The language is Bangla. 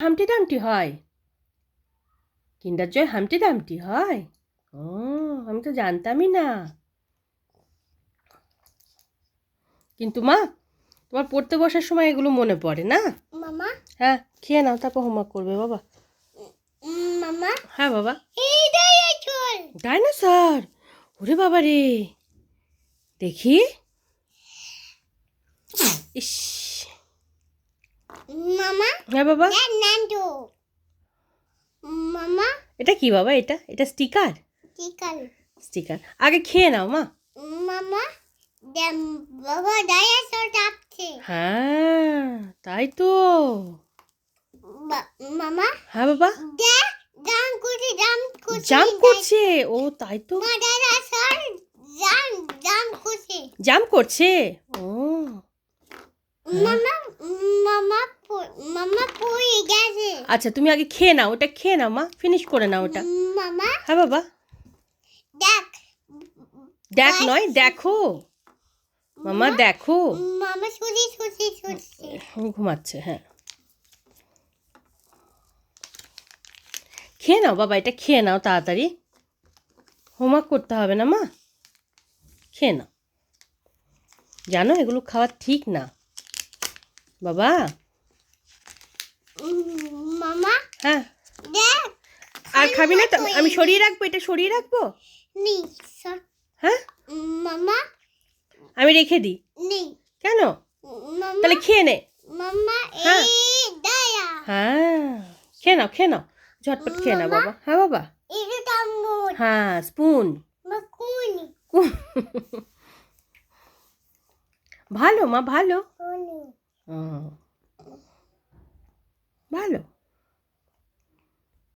হামটি ডামটি হয়। কিন্ডার জয় হামটি ডামটি হয়? ও আমি তো জানতামই না। কিন্তু মা তোমার পড়তে বসার সময় এগুলো মনে পড়ে না? মামা? হ্যাঁ খেয়ে নাও তারপর হোমওয়ার্ক করবে বাবা। মামা? হ্যাঁ বাবা। এই দাঁড়িয়ে চল ডাইনোসর ওরে বাবা রে দেখি। ইস। মামা? হ্যাঁ বাবা। দেখ নান্টু মামা? এটা কি বাবা এটা? এটা স্টিকার? Chicken sticker. আগে খেয়ে নাও মা। মামা বাবা ডাইনোসর ডাকছে হ্যাঁ তাই তো। মামা? হ্যাঁ বাবা। দেখ জাম করছে জাম করছে জাম্প করছে? ও তাই তো। মা ডাইনোসর জাম জাম করছে। জাম্প করছে? ও মামা মামা প- মামা পড়ে গেছে আচ্ছা তুমি আগে খেয়ে নাও ওটা খেয়ে নাও মা ফিনিশ করে নাও ওটা। মামা হ্যাঁ বাবা। দেখ। দেখ নয় দেখো। মামা দেখো। মামা ঘুমাচ্ছে হ্যাঁ। খেয়ে নাও বাবা এটা খেয়ে নাও তাড়াতাড়ি। হোমওয়ার্ক করতে হবে না মা? খেয়ে নাও। জানো এগুলো খাওয়া ঠিক না। বাবা। হ্যাঁ। দেখ আর খাবি না আমি সরিয়ে রাখব এটা সরিয়ে রাখব? হ্যাঁ? মামা। আমি রেখে দিই। কেন? তাহলে খেয়ে নে। মামা হ্যাঁ। হ্যাঁ। খেয়ে নাও খেয়ে নাও। ঝটপট খেয়ে নাও বাবা। হ্যাঁ বাবা। হ্যাঁ স্পুন। ভালো মা ভালো। হুম। ভালো